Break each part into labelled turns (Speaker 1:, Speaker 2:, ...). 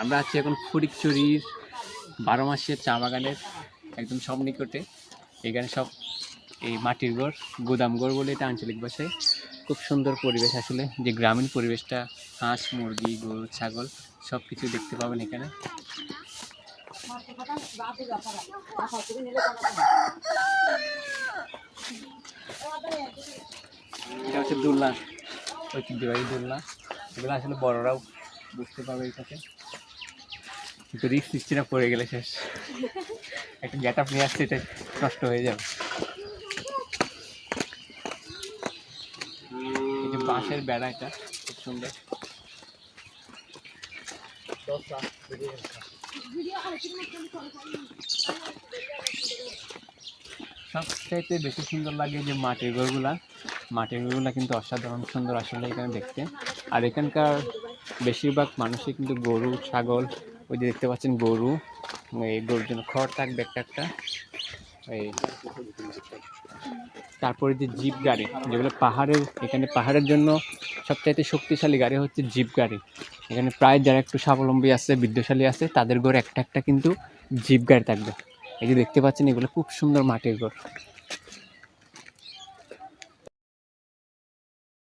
Speaker 1: আমরা আছি এখন ফটিকচুরির বারো মাসের চা বাগানের একদম সব নিকটে। এখানে সব এই মাটির ঘর, গুদাম ঘর বলে এটা আঞ্চলিক ভাষায়। খুব সুন্দর পরিবেশ আসলে, যে গ্রামীণ পরিবেশটা, হাঁস, মুরগি, গরু, ছাগল সব কিছু দেখতে পাবেন এখানে। এটা হচ্ছে দোলনা, ঐতিহ্যবাহী দোলনা। এগুলো আসলে বড়রাও বুঝতে পারবে এটাকে। কিন্তু রিক্স নিচ্ছি না পড়ে গেলে শেষ। একটা গেট আপ নিয়ে আসছে এটা নষ্ট হয়ে যাবে। এই যে বাঁশের বেড়া এটা, খুব সুন্দর। সবচাইতে বেশি সুন্দর লাগে যে মাটির ঘরগুলা। মাটির ঘরগুলা কিন্তু অসাধারণ সুন্দর আসলে এখানে দেখতে। আর এখানকার বেশিরভাগ মানুষই কিন্তু গরু, ছাগল ওই যে দেখতে পাচ্ছেন গরু। এই গরুর জন্য খড় থাকবে একটা একটা। এই তারপরে যে জিপ গাড়ি, যেগুলো পাহাড়ের, এখানে পাহাড়ের জন্য সবচাইতে শক্তিশালী গাড়ি হচ্ছে জিপ গাড়ি। এখানে প্রায় যারা একটু স্বাবলম্বী আছে বিদ্যশালী আছে, তাদের ঘরে একটা একটা কিন্তু জিপ গাড়ি থাকবে। এই যে দেখতে পাচ্ছেন, এগুলো খুব সুন্দর মাটির ঘর।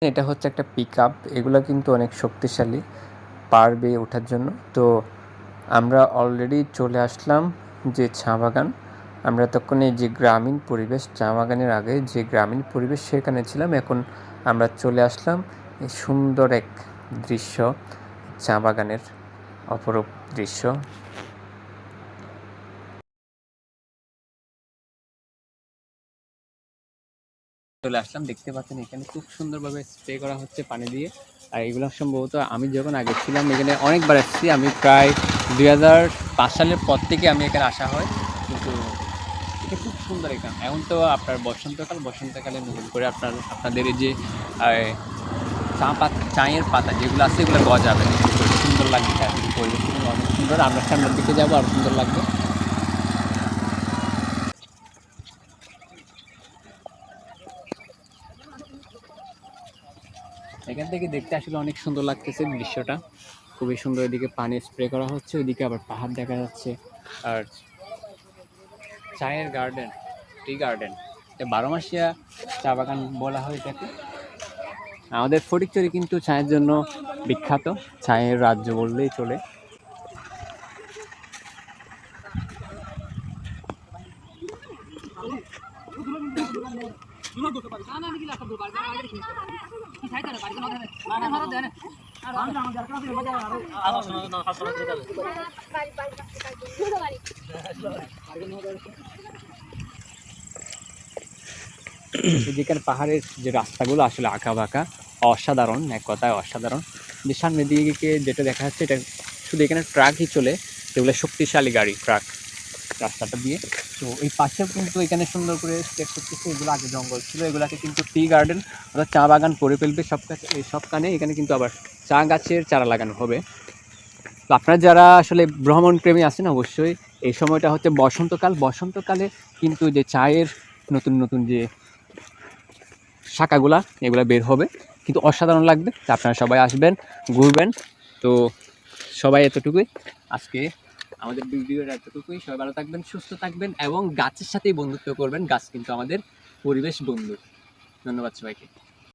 Speaker 1: এটা হচ্ছে একটা পিক আপ এগুলো কিন্তু অনেক শক্তিশালী পারবে ওঠার জন্য। তো আমরা অলরেডি চলে আসলাম যে চা বাগান। আমরা তখন এই যে গ্রামীণ পরিবেশ, চা বাগানের আগে যে গ্রামীণ পরিবেশ সেখানে ছিলাম, এখন আমরা চলে আসলাম এই সুন্দর এক দৃশ্য, চা বাগানের অপরূপ দৃশ্য। চলে আসলাম, দেখতে পাচ্ছেন এখানে খুব সুন্দরভাবে স্প্রে করা হচ্ছে পানি দিয়ে। আর এগুলো সম্ভবত আমি যখন আগে ছিলাম, এখানে অনেকবার এসেছি আমি প্রায় দুই হাজার পাঁচ সালের পর থেকে আমি এখানে আসা হয়। কিন্তু এটা খুব সুন্দর এখানে। এখন তো আপনার বসন্তকাল, বসন্তকালে নতুন করে আপনার, আপনাদের এই যে চা পাতা, চায়ের পাতা যেগুলো আছে, এগুলো গজাবে সুন্দর লাগবে পরিবেশ অনেক সুন্দর। আমরা সামনের দিকে যাব, আর সুন্দর লাগবে। এখান থেকে দেখতে আসলে অনেক সুন্দর লাগতেছে দৃশ্যটা। খুবই সুন্দর, এদিকে পানি স্প্রে করা হচ্ছে, ওইদিকে আবার পাহাড় দেখা যাচ্ছে। আর চায়ের গার্ডেন টি গার্ডেন এটা বারো মাসিয়া চা বাগান বলা হয় এটাকে। আমাদের ফটিকচুরি কিন্তু চায়ের জন্য বিখ্যাত, চায়ের রাজ্য বললেই চলে। এদিকের পাহাড়ের যে রাস্তাগুলো আসলে আঁকা বাঁকা অসাধারণ, এক কথায় অসাধারণ। যে সামনের দিকে যেটা দেখা যাচ্ছে, এটা শুধু এখানে ট্রাকই চলে যেগুলো শক্তিশালী গাড়ি ট্রাক রাস্তাটা দিয়ে। তো এই পাশেও কিন্তু এখানে সুন্দর করে স্টেপ করতেছে, এগুলো আগে জঙ্গল ছিল, এগুলাকে কিন্তু টি গার্ডেন অর্থাৎ চা বাগান করে ফেলবে সব কাছে এই সব কানে। এখানে কিন্তু আবার চা গাছের চারা লাগানো হবে। তো আপনারা যারা আসলে ভ্রমণ প্রেমী আছেন, অবশ্যই এই সময়টা হচ্ছে বসন্তকাল। বসন্তকালে কিন্তু যে চায়ের নতুন নতুন যে শাখাগুলা, এগুলা বের হবে। কিন্তু অসাধারণ লাগবে। আপনারা সবাই আসবেন, ঘুরবেন। তো সবাই এতটুকুই। আজকে আমাদের ভিডিওটা এতটুকুই। সবাই ভালো থাকবেন, সুস্থ থাকবেন এবং গাছের সাথেই বন্ধুত্ব করবেন। গাছ কিন্তু আমাদের পরিবেশ বন্ধু। ধন্যবাদ সবাইকে।